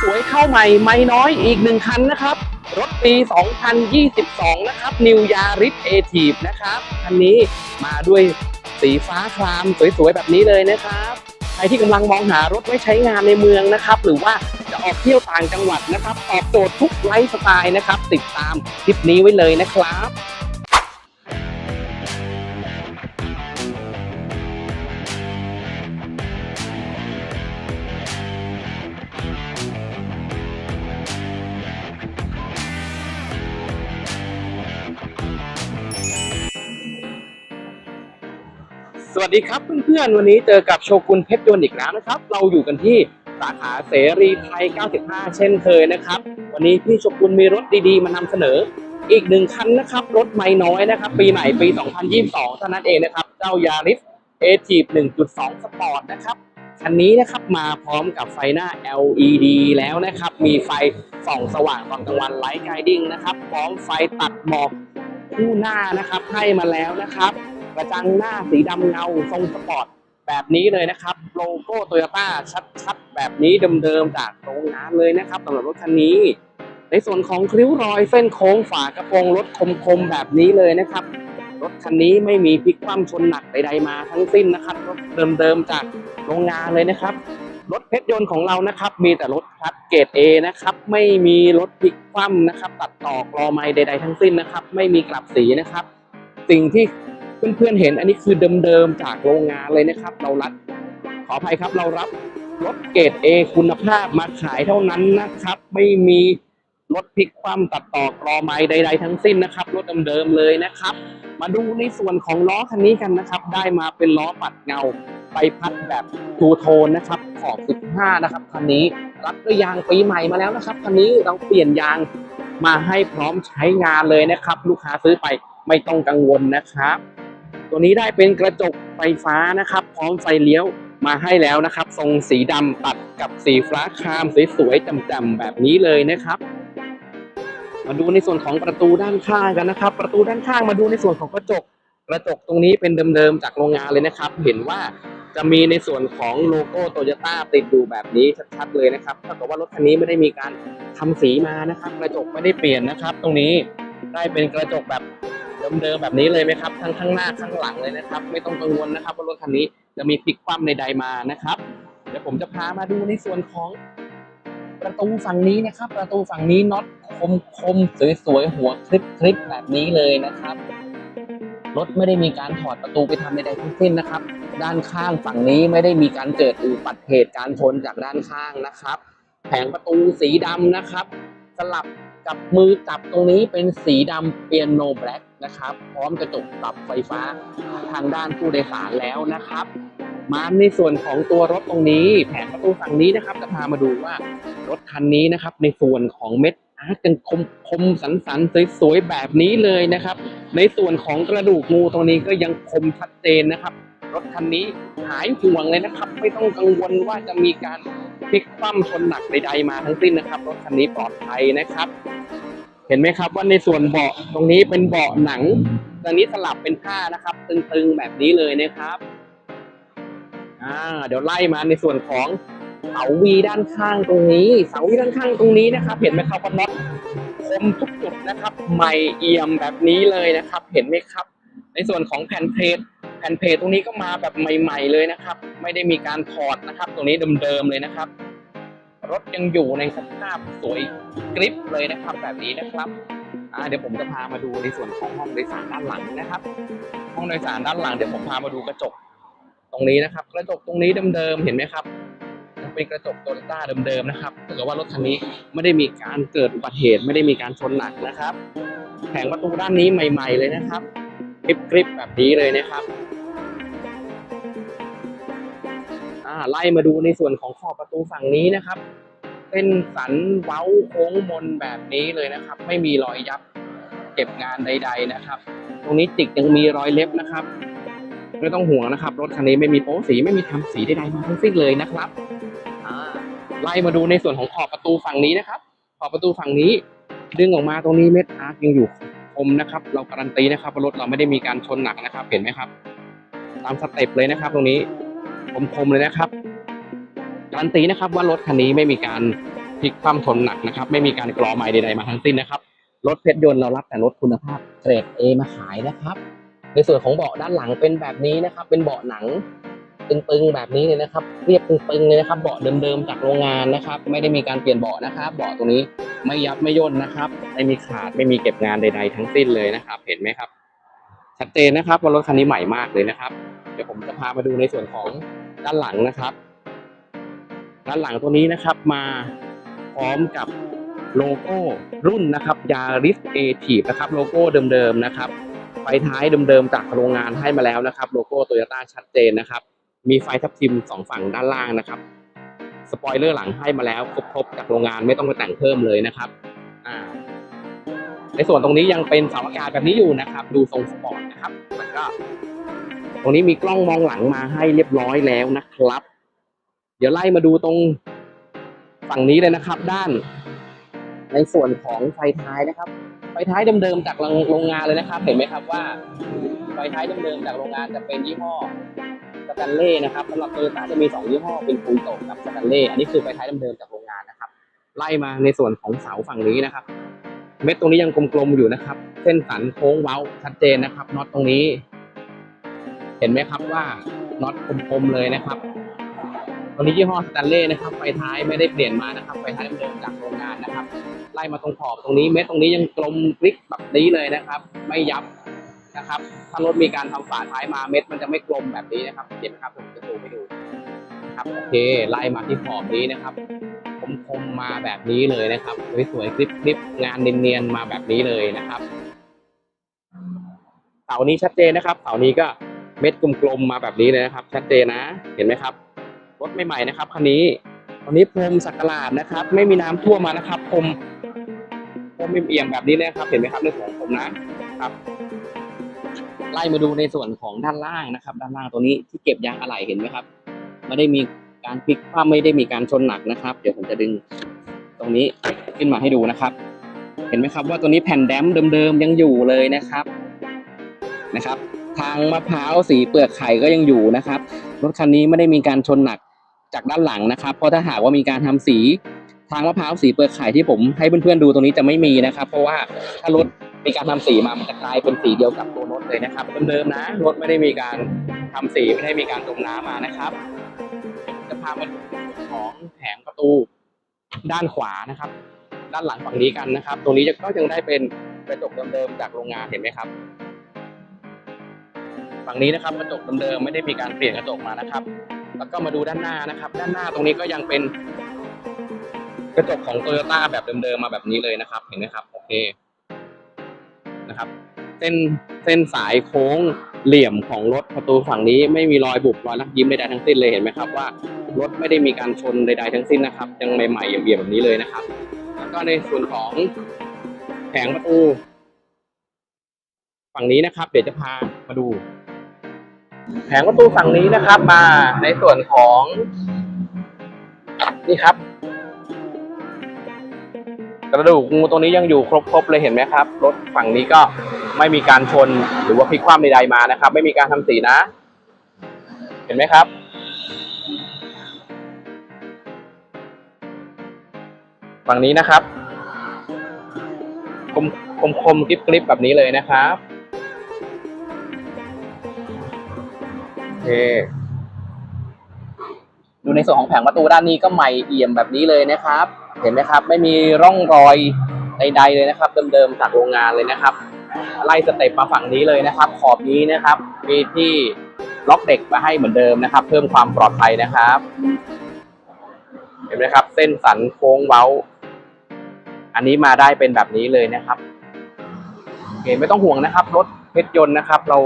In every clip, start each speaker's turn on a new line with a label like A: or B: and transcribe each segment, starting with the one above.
A: สวยเข้าใหม่ไม่น้อยอีกหนึ่งคันนะครับ รถปี 2022 นะครับ New Yaris a t i v e นะครับคันนี้มาด้วยสีฟ้าครามสวยๆ แบบนี้เลยนะครับใครที่กำลังมองหารถไว้ใช้งานในเมืองนะครับ หรือว่าจะออกเที่ยวต่างจังหวัดนะครับตอบโจทย์ทุกไลฟ์สไตล์นะครับ ติดตามคลิปนี้ไว้เลยนะครับ วัสดีครับเพื่อนๆ วันนี้เจอกับโชกุนเพชรยนต์อีกแล้วนะครับ เราอยู่กันที่สาขาเสรีไทย 95 เช่นเคยนะครับ วันนี้พี่โชกุนมีรถดีๆ มานำเสนอ อีกหนึ่งคันนะครับ รถไม่น้อยนะครับ ปีใหม่ปี 2022 เท่านั้นเองนะครับ เจ้ายาริสเอทีฟ1.2 สปอร์ตนะครับ คันนี้นะครับมาพร้อมกับไฟหน้า LED แล้วนะครับ มีไฟส่องสว่างตอนกลางวันไลท์ไกดิ้งนะครับ พร้อมไฟตัดหมอกคู่หน้านะครับให้มาแล้วนะครับ ระจังหน้าสีดำเงาทรงสปอร์ตแบบนี้เลยนะครับ โลโก้โตโยต้าชัดๆ แบบนี้เดิมๆจากโรงงานเลยนะครับสำหรับรถคันนี้ ในส่วนของคริ้วรอยเส้นโค้งฝากระโปรงรถคมๆแบบนี้เลยนะครับ รถคันนี้ไม่มีพลิกคว่ำชนหนักใดๆมาทั้งสิ้นนะครับรถเดิมๆจากโรงงานเลยนะครับรถเพชรยนต์ของเรานะครับ มีแต่รถคัดเกรด A นะครับ ไม่มีรถพลิกคว่ำนะครับ ตัดต่อกรอไม้ใด ๆ ทั้งสิ้นนะครับ ไม่มีกลับสีนะครับ สิ่งที่ เพื่อนๆเห็นอันนี้คือเดิมๆจากโรงงานเลยนะครับ เรารับขออภัยครับเรารับรถเกรด A คุณภาพมาขายเท่านั้นนะครับ ไม่มีรถพลิกคว่ำตัดต่อกรอไม้ใด ๆ ทั้งสิ้นนะครับรถเดิมๆเลยนะครับ มาดูในส่วนของล้อคันนี้กันนะครับ ได้มาเป็นล้อปัดเงาใบพัดแบบทูโทนนะครับขอบ15 นะครับคันนี้รับด้วยยางปีใหม่มาแล้วนะครับคันนี้เราเปลี่ยนยางมาให้พร้อมใช้งานเลยนะครับ ลูกค้าซื้อไปไม่ต้องกังวลนะครับ ตัวนี้ได้เป็นกระจกไฟฟ้านะครับ พร้อมไฟเลี้ยวมาให้แล้วนะครับ ทรงสีดำตัดกับสีฟ้าครามสวยๆจำๆแบบนี้เลยนะครับ มาดูในส่วนของประตูด้านข้างกันนะครับ ประตูด้านข้างมาดูในส่วนของกระจก กระจกตรงนี้เป็นเดิมๆจากโรงงานเลยนะครับ เห็นว่าจะมีในส่วนของโลโก้โตโยต้าติดอยู่แบบนี้ชัดๆเลยนะครับเท่ากับว่ารถคันนี้ไม่ได้มีการทำสีมานะครับ กระจกไม่ได้เปลี่ยนนะครับ ตรงนี้ได้เป็นกระจกแบบ เดิมๆแบบนี้เลยไหมครับทั้งข้างหน้าข้างหลังเลยนะครับ ไม่ต้องกังวลนะครับว่ารถคันนี้จะมีพลิกคว่ำใดๆมานะครับ เดี๋ยวผมจะพามาดูในส่วนของประตูฝั่งนี้นะครับ ประตูฝั่งนี้น็อตคมคมๆสวยๆหัวคลิปคลิปแบบนี้เลยนะครับรถไม่ได้มีการถอดประตูไปทำใดๆทั้งสิ้นนะครับ ด้านข้างฝั่งนี้ไม่ได้มีการเกิดอุบัติเหตุการชนจากด้านข้างนะครับ แผงประตูสีดำนะครับ สลับ กับมือจับตรงนี้เป็นสีดำเปียโนแบล็กนะครับ พร้อมกระจกปรับไฟฟ้าทางด้านผู้โดยสารแล้วนะครับ มาในส่วนของตัวรถตรงนี้ แผงประตูฝั่งนี้นะครับ จะพามาดูว่ารถคันนี้นะครับ ในส่วนของเม็ดอาร์ตยังคมคมสันสันสวยๆแบบนี้เลยนะครับ ในส่วนของกระดูกงูตรงนี้ก็ยังคมชัดเจนนะครับ รถคันนี้หายห่วงเลยนะครับ ไม่ต้องกังวลว่าจะมีการพลิกคว่ำชนหนักใดๆมาทั้งสิ้นนะครับ รถคันนี้ปลอดภัยนะครับ เห็นไหมครับว่าในส่วนเบาะตรงนี้เป็นเบาะหนังตรงนี้สลับเป็นผ้านะครับ ตึงๆแบบนี้เลยนะครับอ่าเดี๋ยวไล่มาในส่วนของเสาวีด้านข้างตรงนี้ เสาวีด้านข้างตรงนี้นะครับ เห็นไหมครับว่าน็อตคมทุกจุดนะครับใหม่เอี่ยมแบบนี้เลยนะครับ เห็นไหมครับ ในส่วนของแผ่นเพลทแผ่นเพลทตรงนี้ก็มาแบบใหม่ ๆ เลยนะครับ ไม่ได้มีการถอดนะครับ ตรงนี้เดิมๆเลยนะครับ รถยังอยู่ในสภาพสวยกริปเลยนะครับแบบนี้นะครับเดี๋ยวผมจะพามาดูในส่วนของห้องโดยสารด้านหลังนะครับ ห้องโดยสารด้านหลังเดี๋ยวผมพามาดูกระจก ตรงนี้นะครับ กระจกตรงนี้เดิมๆเห็นไหมครับเป็นกระจกโตโยต้าเดิมๆนะครับถ้าเกิดว่ารถคันนี้ไม่ได้มีการเกิดอุบัติเหตุไม่ได้มีการชนหนักนะครับ แผงประตูด้านนี้ใหม่ ๆเลยนะครับกริบๆแบบนี้เลยนะครับ ไล่มาดูในส่วนของขอบประตูฝั่งนี้นะครับ เป็นสันเว้าโค้งมนแบบนี้เลยนะครับ ไม่มีรอยยับเก็บงานใด ๆนะครับ ตรงนี้จิกยังมีรอยเล็บนะครับไม่ต้องห่วงนะครับ รถคันนี้ไม่มีโป๊สีไม่มีทำสีใดๆมาทั้งสิ้นเลยนะครับไล่มาดูในส่วนของขอบประตูฝั่งนี้นะครับ ขอบประตูฝั่งนี้ ดึงออกมาตรงนี้เม็ดอาร์คยังอยู่คมนะครับ เราการันตีนะครับว่ารถเราไม่ได้มีการชนหนักนะครับ เห็นไหมครับ ตามสเต็ปเลยนะครับ ตรงนี้ คมๆเลยนะครับการันตีนะครับว่ารถคันนี้ไม่มีการพลิกคว่ำชนหนักนะครับ ไม่มีการกรอไม้ใดๆมาทั้งสิ้นนะครับรถเพชรยนต์เรารับแต่รถคุณภาพเกรด A มาขายนะครับ ในส่วนของเบาะด้านหลังเป็นแบบนี้นะครับ เป็นเบาะหนังตึงๆแบบนี้เลยนะครับ เรียบตึงๆเลยนะครับ เบาะเดิมๆจากโรงงานนะครับ ไม่ได้มีการเปลี่ยนเบาะนะครับ เบาะตรงนี้ไม่ยับไม่ย่นนะครับ ไม่มีขาดไม่มีเก็บงานใด ๆ ทั้งสิ้นเลยนะครับ เห็นไหมครับ ชัดเจนนะครับว่ารถคันนี้ใหม่มากเลยนะครับ เดี๋ยวผมจะพามาดูในส่วนของด้านหลังนะครับ ด้านหลังตัวนี้นะครับมาพร้อมกับโลโก้รุ่นนะครับ Yaris a t i v e นะครับโลโก้เดิมๆนะครับไฟท้ายเดิมๆจากโรงงานให้มาแล้วนะครับ โลโก้โตโยต้าชัดเจนนะครับ มีไฟทับทิมสองฝั่งด้านล่างนะครับสปอยเลอร์หลังให้มาแล้วครบๆจากโรงงานไม่ต้องไปแต่งเพิ่มเลยนะครับอ่าในส่วนตรงนี้ยังเป็นสาอากาศแบบนี้อยู่นะครับ ดูทรงสปอร์ตนะครับแล้วก็ ตรงนี้มีกล้องมองหลังมาให้เรียบร้อยแล้วนะครับ เดี๋ยวไล่มาดูตรงฝั่งนี้เลยนะครับ ด้าน ในส่วนของไฟท้ายนะครับ ไฟท้ายเดิมๆจากโรงงานเลยนะครับ เห็นไหมครับว่าไฟท้ายเดิมๆจากโรงงานจะเป็นยี่ห้อสแตนเล่นะครับสำหรับโตโยต้าจะมีสองยี่ห้อเป็นฟูโตกับสแตนเล่อันนี้คือไฟท้ายเดิมๆจากโรงงานนะครับ ไล่มาในส่วนของเสาฝั่งนี้นะครับ เม็ดตรงนี้ยังกลมๆอยู่นะครับ เส้นสันโค้งเว้าชัดเจนนะครับน็อตตรงนี้ เห็นไหมครับว่าน็อตคมๆเลยนะครับตรงนี้ยี่ห้อสแตนเล่นะครับไฟท้ายไม่ได้เปลี่ยนมานะครับไฟท้ายเดิมจากโรงงานนะครับ ไล่มาตรงขอบตรงนี้เม็ดตรงนี้ยังกลมกริกแบบนี้เลยนะครับ ไม่ยับนะครับ ถ้ารถมีการทำฝาท้ายมาเม็ดมันจะไม่กลมแบบนี้นะครับเห็นไหมครับผมจะดูให้ดูนะครับโอเคไล่มาที่ขอบนี้นะครับคมๆมาแบบนี้เลยนะครับสวยๆคลิปๆงานเนียนๆมาแบบนี้เลยนะครับเสานี้ชัดเจนนะครับเสานี้ก็ เม็ดกลมๆมาแบบนี้เลยนะครับ ชัดเจนนะ เห็นไหมครับ รถใหม่ๆนะครับคันนี้คันนี้พรมสักหลาดนะครับ ไม่มีน้ำท่วมมานะครับพรมพรมเอี่ยมแบบนี้นะครับ เห็นไหมครับในส่วนของผมนะครับ ไล่มาดูในส่วนของด้านล่างนะครับ ด้านล่างตัวนี้ที่เก็บยางอะไหล่เห็นไหมครับ ไม่ได้มีการพลิกคว่ำไม่ได้มีการชนหนักนะครับ เดี๋ยวผมจะดึงตรงนี้ขึ้นมาให้ดูนะครับ เห็นไหมครับว่าตัวนี้แผ่นแดมเดิมๆยังอยู่เลยนะครับนะครับ ทางมะพร้าวสีเปลือกไข่ก็ยังอยู่นะครับรถคันนี้ไม่ได้มีการชนหนักจากด้านหลังนะครับ เพราะถ้าหากว่ามีการทำสีทางมะพร้าวสีเปลือกไข่ที่ผมให้เพื่อนๆดูตรงนี้จะไม่มีนะครับ เพราะว่าถ้ารถมีการทำสีมามันจะกลายเป็นสีเดียวกับตัวรถเลยนะครับเดิมๆนะรถไม่ได้มีการทำสีไม่ได้มีการจมน้ำมานะครับจะพามาดูของแผงประตูด้านขวานะครับ ด้านหลังฝั่งนี้กันนะครับ ตรงนี้ก็ยังได้เป็นกระจกเดิมๆจากโรงงานเห็นไหมครับ ฝั่งนี้นะครับกระจกเดิมๆไม่ได้มีการเปลี่ยนกระจกมานะครับ แล้วก็มาดูด้านหน้านะครับ ด้านหน้าตรงนี้ก็ยังเป็น กระจกของโตโยต้าแบบเดิมๆมาแบบนี้เลยนะครับ เห็นไหมครับโอเคนะครับ เส้นเส้นสายโค้งเหลี่ยมของรถประตูฝั่งนี้ไม่มีรอยบุบรอยลักยิ้มใดๆทั้งสิ้นเลยเห็นไหมครับว่ารถไม่ได้มีการชนใดๆทั้งสิ้นนะครับยังใหม่ๆเอี่ยมๆแบบนี้เลยนะครับ แล้วก็ในส่วนของแผงประตู ฝั่งนี้นะครับ เดี๋ยวจะพามาดู แผงประตูฝั่งนี้นะครับ มาในส่วนของ นี่ครับ กระดูกงูตรงนี้ยังอยู่ครบๆเลยเห็นไหมครับ รถฝั่งนี้ก็ไม่มีการชนหรือว่าพลิกคว่ำใดๆมานะครับ ไม่มีการทำสีนะ เห็นไหมครับฝั่งนี้นะครับ คมคมคมกริบกริบแบบนี้เลยนะครับ เค ดูในส่วนของแผงประตูด้านนี้ก็ใหม่เอี่ยมแบบนี้เลยนะครับ เห็นไหมครับ ไม่มีร่องรอยใดๆเลยนะครับ เดิมๆจากโรงงานเลยนะครับ ไล่สเต็ปมาฝั่งนี้เลยนะครับ ขอบนี้นะครับ มีที่ล็อกเด็กมาให้เหมือนเดิมนะครับ เพิ่มความปลอดภัยนะครับ เห็นไหมครับ เส้นสันโค้งเว้า อันนี้มาได้เป็นแบบนี้เลยนะครับโอเคไม่ต้องห่วงนะครับ รถเพชรยนต์นะครับ เรา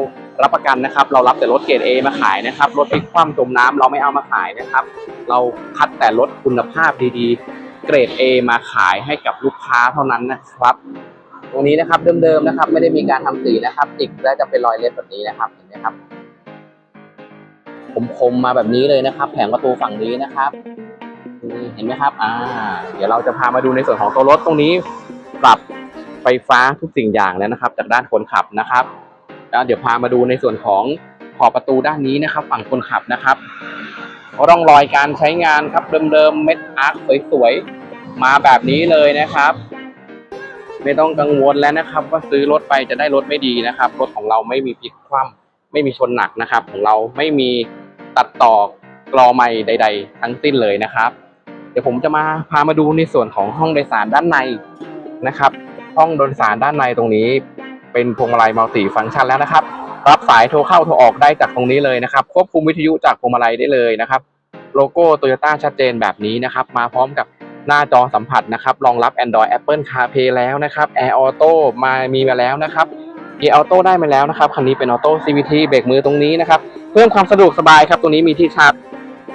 A: รับประกันนะครับ เรารับแต่รถเกรด A มาขายนะครับ รถพลิกคว่ำจมน้ำเราไม่เอามาขายนะครับ เราคัดแต่รถคุณภาพดีๆ เกรด A มาขายให้กับลูกค้าเท่านั้นนะครับ ตรงนี้นะครับเดิมๆนะครับ ไม่ได้มีการทำสีนะครับติดแล้วจะเป็นรอยเล็บแบบนี้นะครับเห็นไหมครับคมๆมาแบบนี้เลยนะครับ แผงประตูฝั่งนี้นะครับเห็นไหมครับ อ่า เดี๋ยวเราจะพามาดูในส่วนของตัวรถตรงนี้ ปรับไฟฟ้าทุกสิ่งอย่างแล้วนะครับ จากด้านคนขับนะครับ เดี๋ยวพามาดูในส่วนของขอบประตูด้านนี้นะครับ ฝั่งคนขับนะครับร่องรอยการใช้งานครับเดิมๆเม็ดอาร์คสวยๆมาแบบนี้เลยนะครับ ไม่ต้องกังวลแล้วนะครับ ว่าซื้อรถไปจะได้รถไม่ดีนะครับ รถของเราไม่มีพลิกคว่ำไม่มีชนหนักนะครับ ของเราไม่มีตัดต่อกรอไม่ใด ๆ ทั้งสิ้นเลยนะครับ เดี๋ยวผมจะมาพามาดูในส่วนของห้องโดยสารด้านในนะครับ ห้องโดยสารด้านในตรงนี้ เป็นพวงมาลัยมัลติฟังก์ชันแล้วนะครับ รับสายโทรเข้าโทรออกได้จากตรงนี้เลยนะครับควบคุมวิทยุจากพวงมาลัยได้เลยนะครับ โลโก้โตโยต้าชัดเจนแบบนี้นะครับมาพร้อมกับหน้าจอสัมผัสนะครับรองรับ Android Apple CarPlay แล้วนะครับ Air Auto มามีมาแล้วนะครับ Gear Auto ได้มาแล้วนะครับคันนี้เป็น Auto CVT เบรกมือตรงนี้นะครับเพิ่มความสะดวกสบายครับตรงนี้มีที่ชาร์จ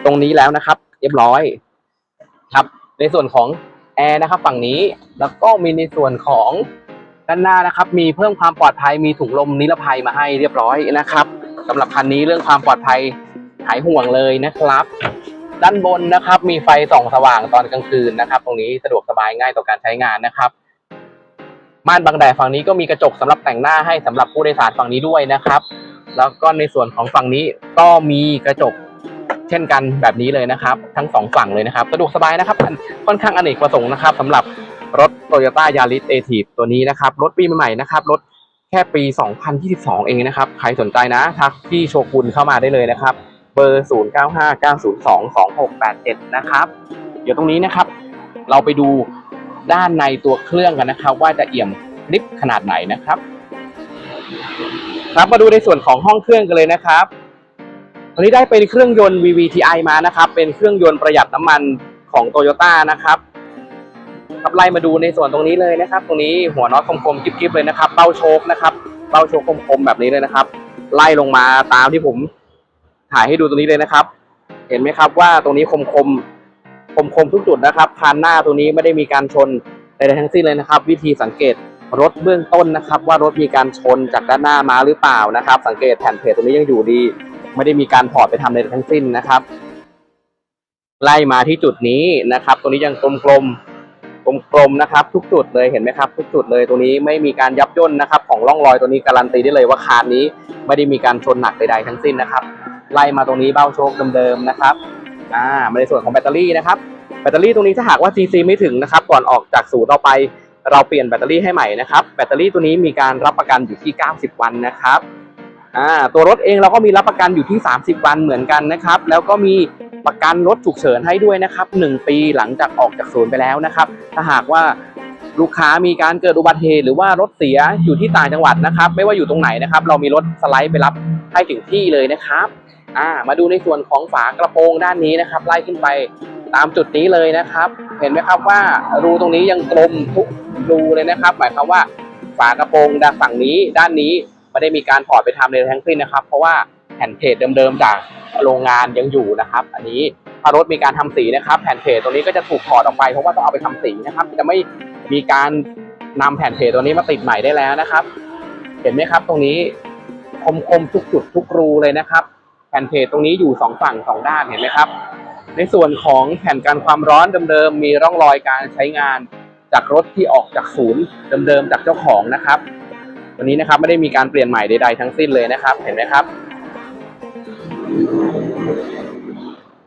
A: ตรงนี้แล้วนะครับ เรียบร้อยครับในส่วนของแอร์นะครับฝั่งนี้แล้วก็มีในส่วนของ ด้านหน้านะครับ มีเพิ่มความปลอดภัยมีถุงลมนิรภัยมาให้เรียบร้อยนะครับสำหรับคันนี้เรื่องความปลอดภัยหายห่วงเลยนะครับ ด้านบนนะครับมีไฟส่องสว่างตอนกลางคืนนะครับ ตรงนี้สะดวกสบายง่ายต่อการใช้งานนะครับม่านบังแดดฝั่งนี้ก็มีกระจกสำหรับแต่งหน้าให้สำหรับผู้โดยสารฝั่งนี้ด้วยนะครับ แล้วก็ในส่วนของฝั่งนี้ก็มีกระจกเช่นกันแบบนี้เลยนะครับ ทั้งสองฝั่งเลยนะครับ สะดวกสบายนะครับค่อนข้างอเนกประสงค์นะครับสำหรับ รถ Toyota Yaris a t i v ตัวนี้นะครับ รถปีใหม่ๆนะครับ รถแค่ปี 2022 เองนะครับ ใครสนใจนะ ทักพี่โชกุนเข้ามาได้เลยนะครับ เบอร์ 0959022687 นะครับ เดี๋ยวตรงนี้นะครับ เราไปดูด้านในตัวเครื่องกันนะครับ ว่าจะเอี่ยมลิฟขนาดไหนนะครับ ครับมาดูในส่วนของห้องเครื่องกันเลยนะครับวันนี้ได้เป็นเครื่องยนต์ VVTi มานะครับ เป็นเครื่องยนต์ประหยัดน้ำมันของ Toyota นะครับ ครับไล่มาดูในส่วนตรงนี้เลยนะครับ ตรงนี้หัวน็อตคมๆกิ๊บๆเลยนะครับเบ้าโชคนะครับเบ้าโชคคมๆแบบนี้เลยนะครับ ไล่ลงมาตามที่ผมถ่ายให้ดูตรงนี้เลยนะครับ เห็นไหมครับว่าตรงนี้คมๆคมๆทุกจุดนะครับคานหน้าตรงนี้ไม่ได้มีการชนใดๆทั้งสิ้นเลยนะครับ วิธีสังเกตรถเบื้องต้นนะครับ ว่ารถมีการชนจากด้านหน้ามาหรือเปล่านะครับ สังเกตแผ่นเพจตรงนี้ยังอยู่ดี ไม่ได้มีการถอดไปทำใดทั้งสิ้นนะครับ ไล่มาที่จุดนี้นะครับตรงนี้ยังกลมๆ กลมๆนะครับ ทุกจุดเลยเห็นไหมครับ ทุกจุดเลยตรงนี้ไม่มีการยับย่นนะครับของร่องรอยตัวนี้การันตีได้เลยว่าคานนี้ไม่ได้มีการชนหนักใดๆทั้งสิ้นนะครับ ไล่มาตรงนี้เบ้าโชคเดิมๆนะครับอ่ามาในส่วนของแบตเตอรี่นะครับแบตเตอรี่ตรงนี้ถ้าหากว่า CC ไม่ถึงนะครับก่อนออกจากศูนย์เราไปเราเปลี่ยนแบตเตอรี่ให้ใหม่นะครับแบตเตอรี่ตัวนี้มีการรับประกันอยู่ที่ 90 วันนะครับ อ่าตัวรถเองเราก็มีรับประกันอยู่ที่ 30 วันเหมือนกันนะครับ แล้วก็มีประกันรถฉุกเฉินให้ด้วยนะครับ 1 ปีหลังจากออกจากศูนย์ไปแล้วนะครับ ถ้าหากว่าลูกค้ามีการเกิดอุบัติเหตุหรือว่ารถเสียอยู่ที่ต่างจังหวัดนะครับ ไม่ว่าอยู่ตรงไหนนะครับ เรามีรถสไลด์ไปรับให้ถึงที่เลยนะครับอ่ามาดูในส่วนของฝากระโปรงด้านนี้นะครับ ไล่ขึ้นไปตามจุดนี้เลยนะครับ เห็นไหมครับว่ารูตรงนี้ยังกลมทุกรูเลยนะครับ หมายความว่าฝากระโปรงด้านฝั่งนี้ด้านนี้ ไม่ได้มีการถอดไปทำในทั้งสิ้นนะครับ เพราะว่าแผ่นเพจเดิมๆจากโรงงานยังอยู่นะครับ อันนี้ถ้ารถมีการทำสีนะครับ แผ่นเพจตัวนี้ก็จะถูกถอดออกไปเพราะว่าต้องเอาไปทำสีนะครับ จะไม่มีการนำแผ่นเพจตัวนี้มาติดใหม่ได้แล้วนะครับ เห็นไหมครับ ตรงนี้คมๆทุกจุดทุกรูเลยนะครับ แผ่นเพจตรงนี้อยู่สองฝั่งสองด้านเห็นไหมครับ ในส่วนของแผ่นการความร้อนเดิมๆมีร่องรอยการใช้งานจากรถที่ออกจากศูนย์เดิมๆจากเจ้าของนะครับ วันนี้นะครับไม่ได้มีการเปลี่ยนใหม่ใดๆทั้งสิ้นเลยนะครับ เห็นไหมครับ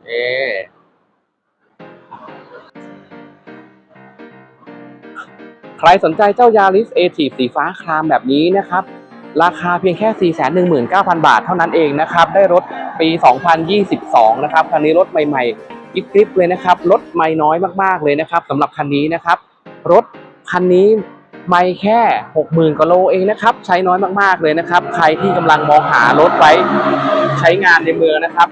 A: เอใครสนใจเจ้ายาริสเอทีสีฟ้าครามแบบนี้นะครับ ราคาเพียงแค่ 419,000 บาทเท่านั้นเองนะครับ ได้รถปี 2022 นะครับ คันนี้รถใหม่ๆกริบเลยนะครับ รถไม่น้อยมากๆเลยนะครับสำหรับคันนี้นะครับ รถคันนี้ ไม่แค่ 60,000กว่าโลเองนะครับ ใช้น้อยมากๆเลยนะครับ ใครที่กำลังมองหารถไว้ใช้งานในเมืองนะครับ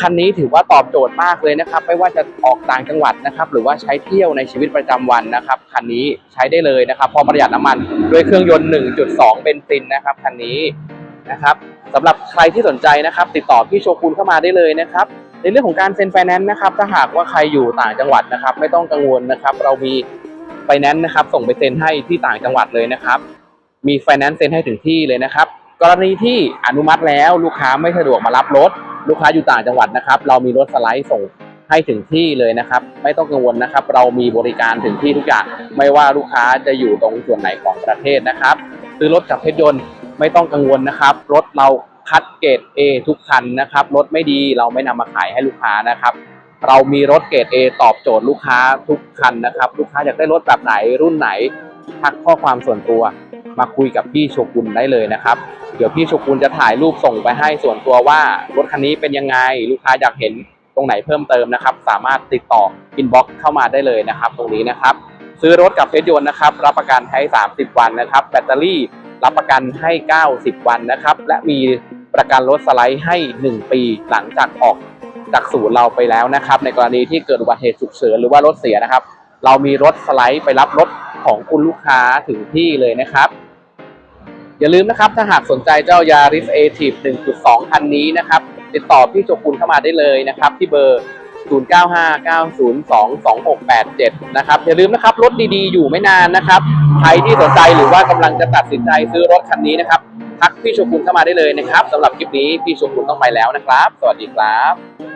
A: คันนี้ถือว่าตอบโจทย์มากเลยนะครับ ไม่ว่าจะออกต่างจังหวัดนะครับ หรือว่าใช้เที่ยวในชีวิตประจำวันนะครับ คันนี้ใช้ได้เลยนะครับ พอประหยัดน้ำมันด้วยเครื่องยนต์ 1.2 เบนซินนะครับ คันนี้นะครับสำหรับใครที่สนใจนะครับ ติดต่อพี่โชกุนเข้ามาได้เลยนะครับในเรื่องของการเซ็นไฟแนนซ์นะครับถ้าหากว่าใครอยู่ต่างจังหวัดนะครับ ไม่ต้องกังวลนะครับ เรามี ไฟแนนซ์นะครับ ส่งไปเซ็นให้ที่ต่างจังหวัดเลยนะครับ มีไฟแนนซ์เซ็นให้ถึงที่เลยนะครับ กรณีที่อนุมัติแล้วลูกค้าไม่สะดวกมารับรถ ลูกค้าอยู่ต่างจังหวัดนะครับ เรามีรถสไลด์ส่งให้ถึงที่เลยนะครับ ไม่ต้องกังวลนะครับ เรามีบริการถึงที่ทุกอย่างไม่ว่าลูกค้าจะอยู่ตรงส่วนไหนของประเทศนะครับซื้อรถจากเพชรยนต์ไม่ต้องกังวลนะครับ รถเราคัดเกรด A ทุกคันนะครับ รถไม่ดีเราไม่นำมาขายให้ลูกค้านะครับ เรามีรถเกรด A ตอบโจทย์ลูกค้าทุกคันนะครับ ลูกค้าอยากได้รถแบบไหนรุ่นไหน ทักข้อความส่วนตัว มาคุยกับพี่โชกุนได้เลยนะครับ เดี๋ยวพี่โชกุนจะถ่ายรูปส่งไปให้ส่วนตัวว่ารถคันนี้เป็นยังไง ลูกค้าอยากเห็นตรงไหนเพิ่มเติมนะครับ สามารถติดต่ออินบ็อกซ์เข้ามาได้เลยนะครับ ตรงนี้นะครับ ซื้อรถกับเพชรยนต์นะครับ รับประกันให้ 30 วันนะครับ แบตเตอรี่รับประกันให้ 90 วันนะครับ และมีประกันรถสไลด์ให้ 1 ปีหลังจากออก จากศูนย์เราไปแล้วนะครับ ในกรณีที่เกิดอุบัติเหตุฉุกเฉินหรือว่ารถเสียนะครับ เรามีรถสไลด์ไปรับรถของคุณลูกค้าถึงที่เลยนะครับ อย่าลืมนะครับถ้าหากสนใจเจ้ายาริสเอทีฟ1.2 คันนี้นะครับ ติดต่อพี่โจกุลเข้ามาได้เลยนะครับ ที่เบอร์ 0959022687 นะครับ อย่าลืมนะครับรถดีๆ อยู่ไม่นานนะครับใครที่สนใจหรือว่ากำลังจะตัดสินใจซื้อรถคันนี้นะครับทักพี่โชกุลเข้ามาได้เลยนะครับสำหรับคลิปนี้พี่โชกุลต้องไปแล้วนะครับ สวัสดีครับ